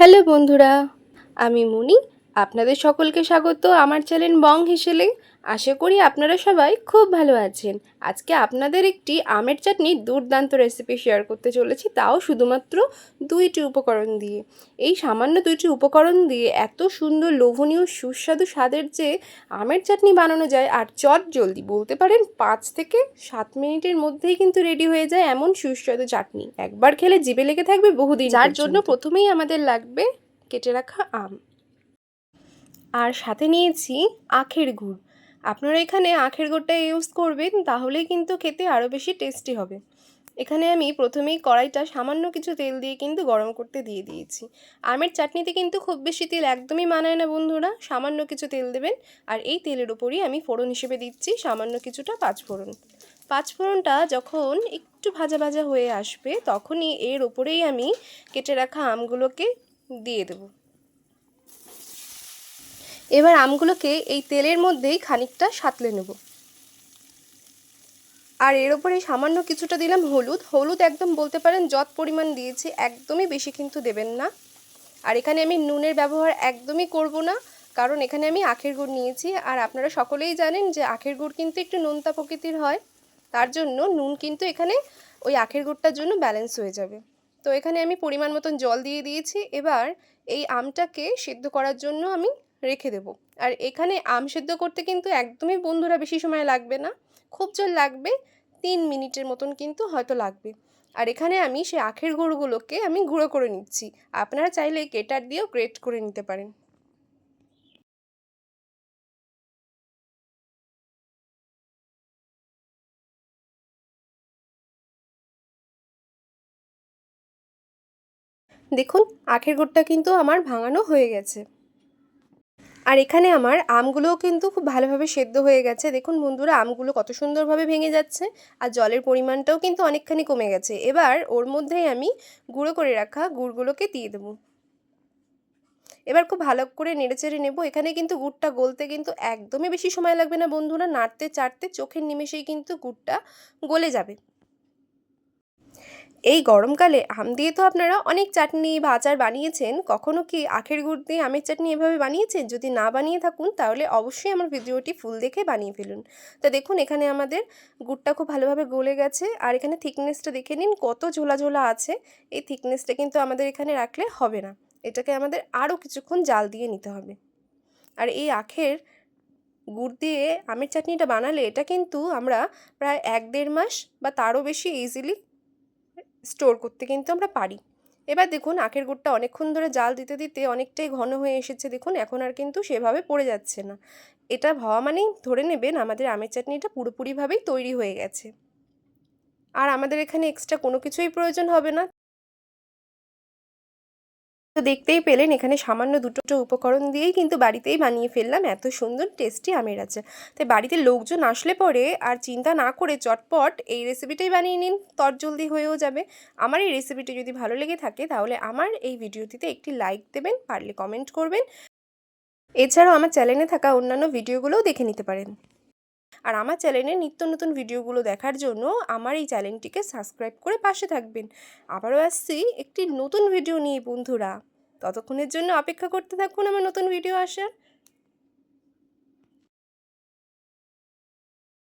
Hello বন্ধুরা আমি মুনি। আপনাদের সকলকে স্বাগত আমার চ্যানেল বং হিসেলে। আশা করি আপনারা সবাই খুব ভালো আছেন। আজকে আপনাদের একটি আমের চাটনি দুর্দান্ত রেসিপি শেয়ার করতে চলেছি তাও শুধুমাত্র দুইটি উপকরণ দিয়ে। এই সামান্য দুইটি উপকরণ দিয়ে এত সুন্দর লোভনীয় সুস্বাদু স্বাদের যে আমের চাটনি বানানো যায় আর চট জলদি বলতে পারেন পাঁচ থেকে সাত মিনিটের মধ্যেই কিন্তু রেডি হয়ে যায় এমন সুস্বাদু চাটনি। একবার খেলে জিভে লেগে থাকবে বহুদিন যার জন্য প্রথমেই আমাদের লাগবে কেটে রাখা আম। আর সাথে নিয়েছি আখের গুড়। আপনারা এখানে আখের গুড়টা ইউজ করবেন, তাহলেই কিন্তু খেতে আরও বেশি টেস্টি হবে। এখানে আমি প্রথমেই কড়াইটা সামান্য কিছু তেল দিয়ে কিন্তু গরম করতে দিয়ে দিয়েছি। আমের চাটনিতে কিন্তু খুব বেশি তেল একদমই মানায় না বন্ধুরা, সামান্য কিছু তেল দেবেন, আর এই তেলের উপরই আমি ফোড়ন হিসেবে দিচ্ছি সামান্য কিছুটা পাঁচফোড়ন পাঁচফোড়নটা যখন একটু ভাজা ভাজা হয়ে আসবে, তখনই এর ওপরেই আমি কেটে রাখা আমগুলোকে দিয়ে দেবো। এবার আমগুলোকে এই তেলের মধ্যেই খানিকটা সাতলে নেব। আর এর ওপরে সামান্য কিছুটা দিলাম হলুদ। হলুদ একদম বলতে পারেন যত পরিমাণ দিয়েছি একদমই বেশি কিন্তু দেবেন না। আর এখানে আমি নুনের ব্যবহার একদমই করব না, কারণ এখানে আমি আখের গুড় নিয়েছি। আর আপনারা সকলেই জানেন যে আখের গুড় কিন্তু একটু নোনতা প্রকৃতির হয়, তার জন্য নুন কিন্তু এখানে ওই আখের গুড়টার জন্য ব্যালেন্স হয়ে যাবে। তো এখানে আমি পরিমাণ মতন জল দিয়ে দিয়েছি। এবার এই আমটাকে সেদ্ধ করার জন্য আমি রেখে দেব। আর এখানে আম সেদ্ধ করতে কিন্তু একদমই বন্ধুরা বেশি সময় লাগবে না। খুব জোর লাগবে, তিন মিনিটের মতন কিন্তু হয়তো লাগবে। আর এখানে আমি সেই আখের গুঁড়োগুলোকে আমি গুঁড়ো করে নিচ্ছি। আপনারা চাইলে কেটার দিয়েও গ্রেট করে নিতে পারেন। দেখুন, আখের গুড়টা কিন্তু আমার ভাঙানো হয়ে গেছে। আর এখানে আমার আমগুলোও কিন্তু খুব ভালোভাবে সেদ্ধ হয়ে গেছে। দেখুন বন্ধুরা, আমগুলো কত সুন্দরভাবে ভেঙে যাচ্ছে আর জলের পরিমাণটাও কিন্তু অনেকখানি কমে গেছে। এবার ওর মধ্যেই আমি গুঁড়ো করে রাখা গুড়গুলোকে দিয়ে দেবো। এবার খুব ভালো করে নেড়েচেড়ে নেব। এখানে কিন্তু গুড়টা গলতে কিন্তু একদমই বেশি সময় লাগবে না বন্ধুরা, নাড়তে চাড়তে চোখের নিমেষেই কিন্তু গুড়টা গলে যাবে। এই গরমকালে আম দিয়ে তো আপনারা অনেক চাটনি বা আচার বানিয়েছেন। কখনো কি আখের গুড় দিয়ে আমের চাটনি এভাবে বানিয়েছেন? যদি না বানিয়ে থাকুন, তাহলে অবশ্যই আমার ভিডিওটি ফুল দেখে বানিয়ে ফেলুন। তো দেখুন, এখানে আমাদের গুড়টা খুব ভালোভাবে গলে গেছে। আর এখানে থিকনেসটা দেখে নিন, কত ঝোলা ঝোলা আছে। এই থিকনেসটা কিন্তু আমাদের এখানে রাখলে হবে না। এটাকে আমাদের আরও কিছুক্ষণ জাল দিয়ে নিতে হবে। আর এই আখের গুড় দিয়ে আমের চাটনিটা বানালে এটা কিন্তু আমরা প্রায় এক দেড় মাস বা তারও বেশি ইজিলি স্টোর করতে কিন্তু আমরা পারি। এবার দেখুন, আখের গুড়টা অনেকক্ষণ ধরে জাল দিতে দিতে অনেকটাই ঘন হয়ে এসেছে। দেখুন, এখন আর কিন্তু সেভাবে পড়ে যাচ্ছে না। এটা হওয়া মানেই ধরে নেবেন, আমাদের আমের চাটনিটা পুরোপুরিভাবেই তৈরি হয়ে গেছে। আর আমাদের এখানে এক্সট্রা কোনো কিছুই প্রয়োজন হবে না। তো দেখতেই পেলেন এখানে সামান্য দুটো উপকরণ দিয়েই কিন্তু বাড়িতেই বানিয়ে ফেললাম। এত সুন্দর, টেস্টি আমের আছে তাই বাড়িতে লোকজন আসলে পরে আর চিন্তা না করে চটপট এই রেসিপিটাই বানিয়ে নিন, তরজলদি হয়েও যাবে। আমার এই রেসিপিটি যদি ভালো লেগে থাকে তাহলে আমার এই ভিডিওটিতে একটি লাইক দেবেন, পারলে কমেন্ট করবেন। এছাড়াও আমার চ্যানেলে থাকা অন্যান্য ভিডিওগুলোও দেখে নিতে পারেন। আর আমার চ্যানেলে নিত্য নতুন ভিডিওগুলো দেখার জন্য আমার এই চ্যানেলটিকে সাবস্ক্রাইব করে পাশে থাকবেন। আবারও আসছি একটি নতুন ভিডিও নিয়ে, বন্ধুরা। ততক্ষণের জন্য অপেক্ষা করতে থাকুন আমার নতুন ভিডিও আসার।